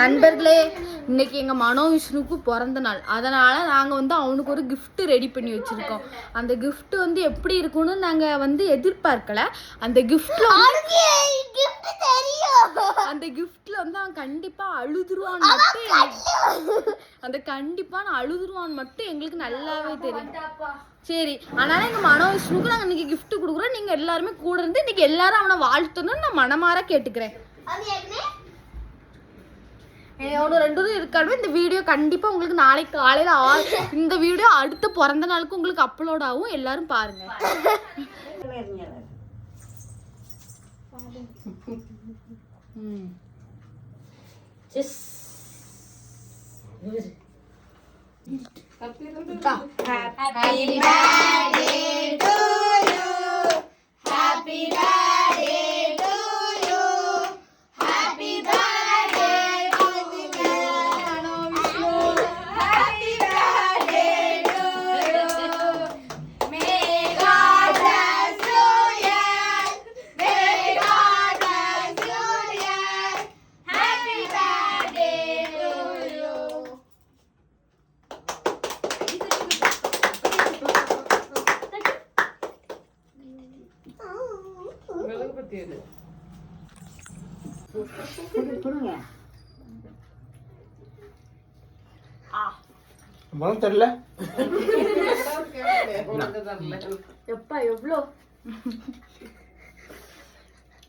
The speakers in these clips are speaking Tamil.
நண்பர்களே இன்னைக்கு எங்க மனோ விஷ்ணுக்கு பிறந்த நாள். அதனால நாங்க வந்து அவனுக்கு ஒரு gift ரெடி பண்ணி வச்சிருக்கோம். அந்த gift வந்து எப்படி இருக்கும்னு நாங்க வந்து எதிர்பார்க்கல. அந்த கிஃப்ட்ல அந்த கிஃப்ட்ல வந்து அவன் கண்டிப்பா அழுதுருவான் மட்டும் அந்த கண்டிப்பா நான் அழுதுருவான் மட்டும் எங்களுக்கு நல்லாவே தெரியும். சரி அதனால எங்க மனோ விஷ்ணுக்கு நாங்க இன்னைக்கு gift கொடுக்குறோம். நீங்க எல்லாருமே கூட இருந்து இன்னைக்கு எல்லாரும் அவனை வாழ்த்தணும்னு நான் மனமாற கேட்டுக்கிறேன். அவனு ரெண்டு பேரும் இருக்காலும் இந்த வீடியோ கண்டிப்பா உங்களுக்கு நாளைக்கு காலையில ஆ- இந்த வீடியோ அடுத்த பிறந்த நாளுக்கு உங்களுக்கு அப்லோட் ஆகும். எல்லாரும் பாருங்க. மனம் தெரியல? எப்பா எவ்வளோ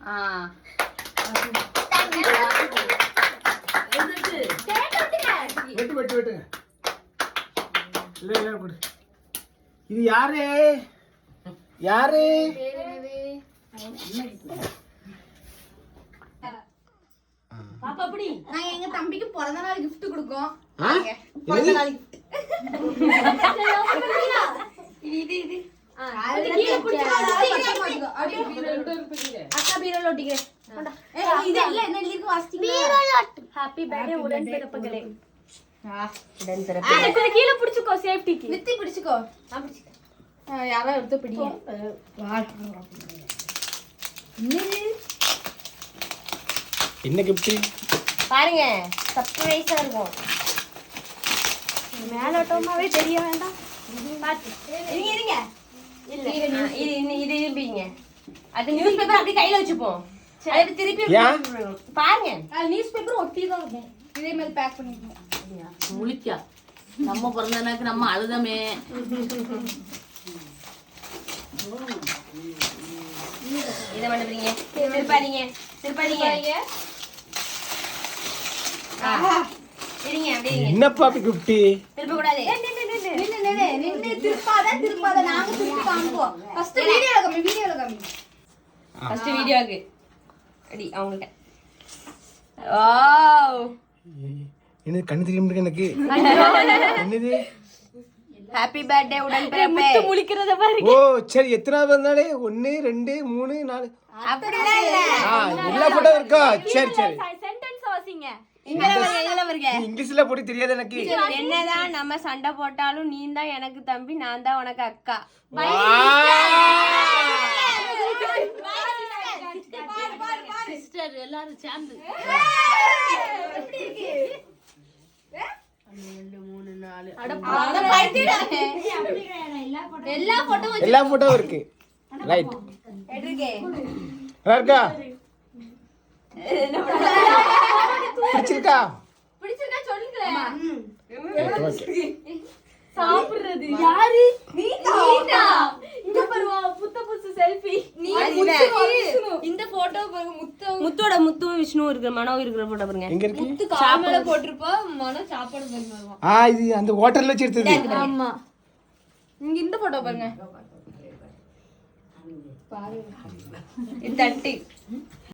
ஆ. வெட்டு வெட்டு வெட்டுங்க. இல்ல இல்ல கொடு. இது யாரு? யாரு? நாங்க எங்க தம்பிக்கு பிறந்த நாள் gift கொடுக்கோம். ஆ? பிறந்த? நாள் இது இது ஹாப்பி பர்த்டே உடன்பிறப்புகளே. கீழே பிடிச்சுக்கோ சேஃப்டிக்கு நித்தி பிடிச்சுக்கோ. யாரோ எடுத்து பிடிங்க. என்ன கிஃப்ட் பாருங்க சர்ப்ரைஸா இருக்கும். மேலோட்டமாவே தெரிய வேண்டாம். பாத்து. இருங்க இருங்க. இல்ல. ஆ, இது இது இருப்பீங்க. அது நியூஸ் பேப்பர் அப்படியே கையில வச்சுப்போம். அது திருப்பி? பாருங்க. நியூஸ் பேப்பர் ஒட்டி தான் இருக்கும். இதே மாதிரி பேக் பண்ணிருக்கோம் முழிக்கா நம்ம பிறந்தனாக்கு நம்ம அழுதமே. இதை பண்ணுறீங்க திருப்பாதீங்க. திருப்பாதீங்க. ஆ. இருங்க அப்படியே இருங்க. என்னப்பா கிஃப்ட் திருப்ப கூடாது நின்னு நின்னு நின்னு திருப்பாத திருப்பாத. நாங்க திருப்பி காமிப்போம் ஃபர்ஸ்ட் வீடியோல காமி வீடியோல காமி. ஃபர்ஸ்ட் வீடியோக்கு அடி அவங்கள்ட்ட. வாவ். என்னது கண்ணு தெரியும் எனக்கு. என்னது? ஹாப்பி பர்த்டே உடன்பிறப்பே முழிக்கிறத பாரு ஓ சரி எத்தனாவது வந்தாலே? ஒன்னு ரெண்டு மூணு நாலு. அப்படிதான் இல்ல. ஆ எல்லா போட்டோ இருக்கா? சரி சரி. சென்டென்ஸ் வாசிங்க. இங்கிலீஷ்ல போட்டு தெரியாது எனக்கு. என்னதான் நம்ம சண்டை போட்டாலும் நீ தான் எனக்கு தம்பி நான் தான் உனக்கு அக்கா. சிஸ்டர் எல்லாரும் சேர்ந்து. எல்லா போட்டோ போட்டோவும் இருக்கு. ரைட் நல்லா இருக்கா பிடிச்சிருக்கா? பிடிச்சிருக்கா சொல்லுங்களேன் ஓகே சாப்பிடுறது. யாரு? நீதா? இங்க பாருவா புத்த புதுசு செல்ஃபி நீ போட்டோ பாருங்க முத்து முத்தோட முத்துவும் விஷ்ணுவும் இருக்கிற மனோ இருக்கிற போட்டோ பாருங்க. எங்க இருக்கு? முத்து காமல போட்டிருப்பா மனம் சாப்பாடு பாருங்க ஆ இது அந்த ஹோட்டல்ல வச்சு எடுத்தது. ஆமா. இங்க இந்த போட்டோ பாருங்க. இது தட்டு.